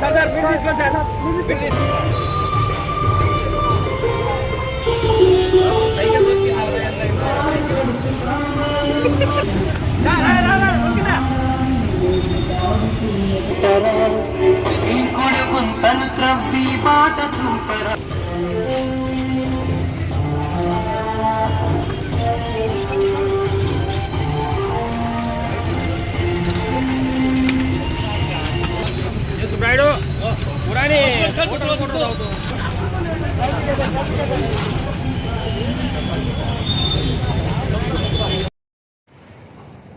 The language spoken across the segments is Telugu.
సార్ మీరు తీసుకోండి సార్ మీరు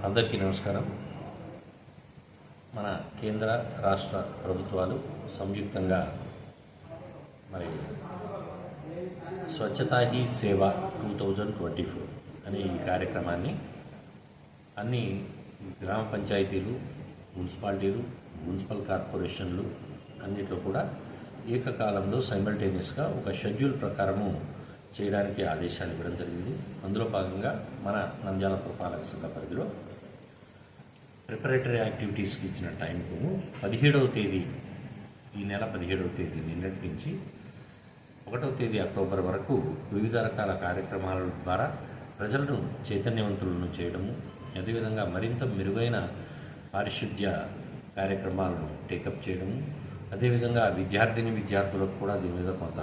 అందరికీ నమస్కారం. మన కేంద్ర రాష్ట్ర ప్రభుత్వాలు సంయుక్తంగా మరి Swachhata Hi Seva two thousand twenty four అనే ఈ కార్యక్రమాన్ని అన్ని గ్రామ పంచాయతీలు మున్సిపాలిటీలు మున్సిపల్ కార్పొరేషన్లు అన్నిట్లో కూడా ఏకకాలంలో సైమల్టేనియస్గా ఒక షెడ్యూల్ ప్రకారము చేయడానికి ఆదేశాలు ఇవ్వడం జరిగింది. అందులో భాగంగా మన నంద్యాల పురపాలక సంఘ పరిధిలో ప్రిపరేటరీ యాక్టివిటీస్కి ఇచ్చిన టైంకు పదిహేడవ తేదీ ఈ నెల పదిహేడవ తేదీ నిన్నటి నుంచి ఒకటవ తేదీ అక్టోబర్ వరకు వివిధ రకాల కార్యక్రమాల ద్వారా ప్రజలను చైతన్యవంతులను చేయడము అదేవిధంగా మరింత మెరుగైన పారిశుద్ధ్య కార్యక్రమాలను టేకప్ చేయడము అదేవిధంగా విద్యార్థిని విద్యార్థులకు కూడా దీని మీద కొంత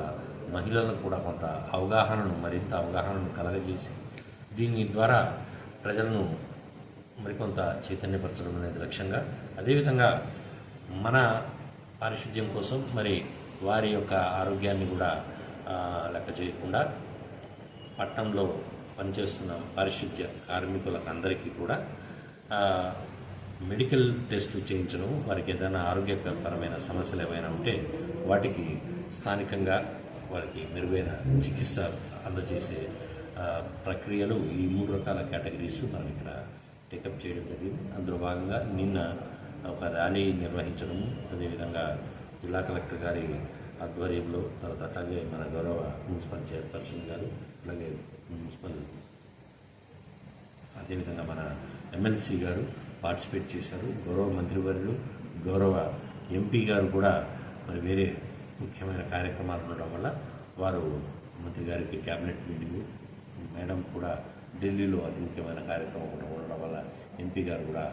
మహిళలకు కూడా కొంత అవగాహనను మరింత అవగాహనను కలగజేసి దీని ద్వారా ప్రజలను మరికొంత చైతన్యపరచడం అనేది లక్ష్యంగా అదేవిధంగా మన పారిశుద్ధ్యం కోసం మరి వారి యొక్క ఆరోగ్యాన్ని కూడా లెక్క చేయకుండా పట్టణంలో పనిచేస్తున్న పారిశుద్ధ్య కార్మికులకు అందరికీ కూడా మెడికల్ టెస్టులు చేయించడం వారికి ఏదైనా ఆరోగ్యపరమైన సమస్యలు ఏమైనా ఉంటే వాటికి స్థానికంగా వారికి మెరుగైన చికిత్స అందజేసే ప్రక్రియలు ఈ మూడు రకాల కేటగిరీస్ మనం ఇక్కడ టేకప్ చేయడం జరిగింది. అందులో భాగంగా నిన్న ఒక ర్యాలీ నిర్వహించడము అదేవిధంగా జిల్లా కలెక్టర్ గారి ఆధ్వర్యంలో తర్వాత అట్లాగే మన గౌరవ మున్సిపల్ చైర్పర్సన్ గారు అలాగే మున్సిపల్ అదేవిధంగా మన ఎమ్మెల్సీ గారు పార్టిసిపేట్ చేశారు. గౌరవ మంత్రివర్యులు గౌరవ ఎంపీ గారు కూడా మరి వేరే ముఖ్యమైన కార్యక్రమాలు ఉండడం వల్ల వారు మంత్రి గారికి క్యాబినెట్ మీటింగ్ మేడం కూడా ఢిల్లీలో అతి ముఖ్యమైన కార్యక్రమం ఉండడం వల్ల ఎంపీ గారు కూడా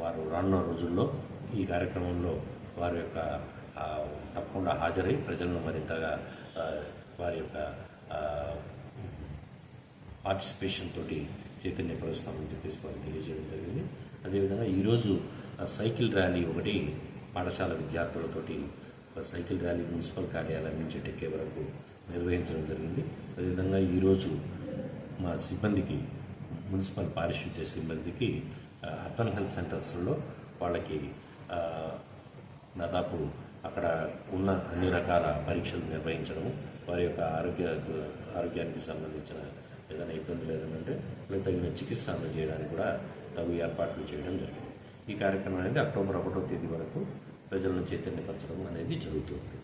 వారు రానున్న రోజుల్లో ఈ కార్యక్రమంలో వారి యొక్క తప్పకుండా హాజరై ప్రజలను మరింతగా వారి యొక్క పార్టిసిపేషన్ తోటి చైతన్యపరుస్తామని చెప్పేసి వారు తెలియజేయడం జరిగింది. అదేవిధంగా ఈరోజు సైకిల్ ర్యాలీ ఒకటి పాఠశాల విద్యార్థులతోటి ఒక సైకిల్ ర్యాలీ మున్సిపల్ కార్యాలయం నుంచి టెక్కే వరకు నిర్వహించడం జరిగింది. అదేవిధంగా ఈరోజు మా సిబ్బందికి మున్సిపల్ పారిశుద్ధ్య సిబ్బందికి అర్బన్ హెల్త్ సెంటర్స్లో వాళ్ళకి దాదాపు అక్కడ ఉన్న అన్ని రకాల పరీక్షలు నిర్వహించడం వారి యొక్క ఆరోగ్య ఆరోగ్యానికి సంబంధించిన ఏదైనా ఇబ్బందులు ఏదైనా ఉంటే తగిన చికిత్స అందజేయడానికి కూడా తగు ఏర్పాట్లు చేయడం జరిగింది. ఈ కార్యక్రమం అనేది అక్టోబర్ ఒకటో తేదీ వరకు ప్రజలను చైతన్యపరచడం అనేది జరుగుతుంది